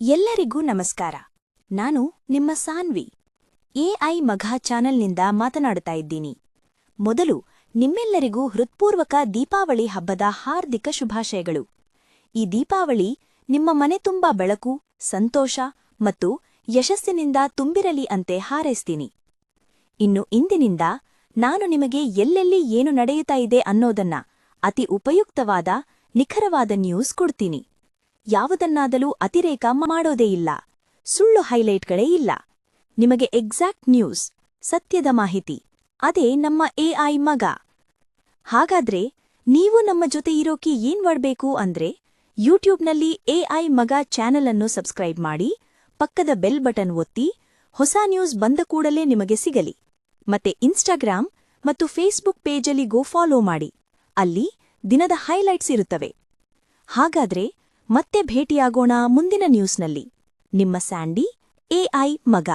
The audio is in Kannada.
ಎಲ್ಲರಿಗೂ ನಮಸ್ಕಾರ. ನಾನು ನಿಮ್ಮ ಸಾನ್ವಿ. ಎಐ ಮಘ ಚಾನೆಲ್ನಿಂದ ಮಾತನಾಡುತ್ತಾ ಇದ್ದೀನಿ. ಮೊದಲು ನಿಮ್ಮೆಲ್ಲರಿಗೂ ಹೃತ್ಪೂರ್ವಕ ದೀಪಾವಳಿ ಹಬ್ಬದ ಹಾರ್ದಿಕ ಶುಭಾಶಯಗಳು. ಈ ದೀಪಾವಳಿ ನಿಮ್ಮ ಮನೆ ತುಂಬಾ ಬೆಳಕು, ಸಂತೋಷ ಮತ್ತು ಯಶಸ್ಸಿನಿಂದ ತುಂಬಿರಲಿ ಅಂತೆ ಹಾರೈಸ್ತೀನಿ. ಇನ್ನು ಇಂದಿನಿಂದ ನಾನು ನಿಮಗೆ ಎಲ್ಲೆಲ್ಲಿ ಏನು ನಡೆಯುತ್ತಾ ಇದೆ ಅನ್ನೋದನ್ನ ಅತಿ ಉಪಯುಕ್ತವಾದ, ನಿಖರವಾದ ನ್ಯೂಸ್ ಕೊಡ್ತೀನಿ. ಯಾವುದನ್ನಾದಲೂ ಅತಿರೇಕ ಮಾಡೋದೇ ಇಲ್ಲ. ಸುಳ್ಳು ಹೈಲೈಟ್ಗಳೇ ಇಲ್ಲ. ನಿಮಗೆ ಎಕ್ಸಾಕ್ಟ್ ನ್ಯೂಸ್, ಸತ್ಯದ ಮಾಹಿತಿ, ಅದೇ ನಮ್ಮ ಎಐ ಮಗ. ಹಾಗಾದ್ರೆ ನೀವು ನಮ್ಮ ಜೊತೆ ಇರೋಕೆ ಏನ್ ಮಾಡ್ಬೇಕು ಅಂದ್ರೆ ಯೂಟ್ಯೂಬ್ನಲ್ಲಿ ಎಐ ಮಗ ಚಾನೆಲ್ ಅನ್ನು ಸಬ್ಸ್ಕ್ರೈಬ್ ಮಾಡಿ, ಪಕ್ಕದ ಬೆಲ್ ಬಟನ್ ಒತ್ತಿ, ಹೊಸ ನ್ಯೂಸ್ ಬಂದ ಕೂಡಲೇ ನಿಮಗೆ ಸಿಗಲಿ. ಮತ್ತೆ ಇನ್ಸ್ಟಾಗ್ರಾಮ್ ಮತ್ತು ಫೇಸ್ಬುಕ್ ಪೇಜಲ್ಲಿ ಗೋ ಫಾಲೋ ಮಾಡಿ. ಅಲ್ಲಿ ದಿನದ ಹೈಲೈಟ್ಸ್ ಇರುತ್ತವೆ. ಹಾಗಾದ್ರೆ ಮತ್ತೆ ಭೇಟಿಯಾಗೋಣ ಮುಂದಿನ ನ್ಯೂಸ್ನಲ್ಲಿ ನಿಮ್ಮ ಸ್ಯಾಂಡಿ ಎಐ ಮಗ.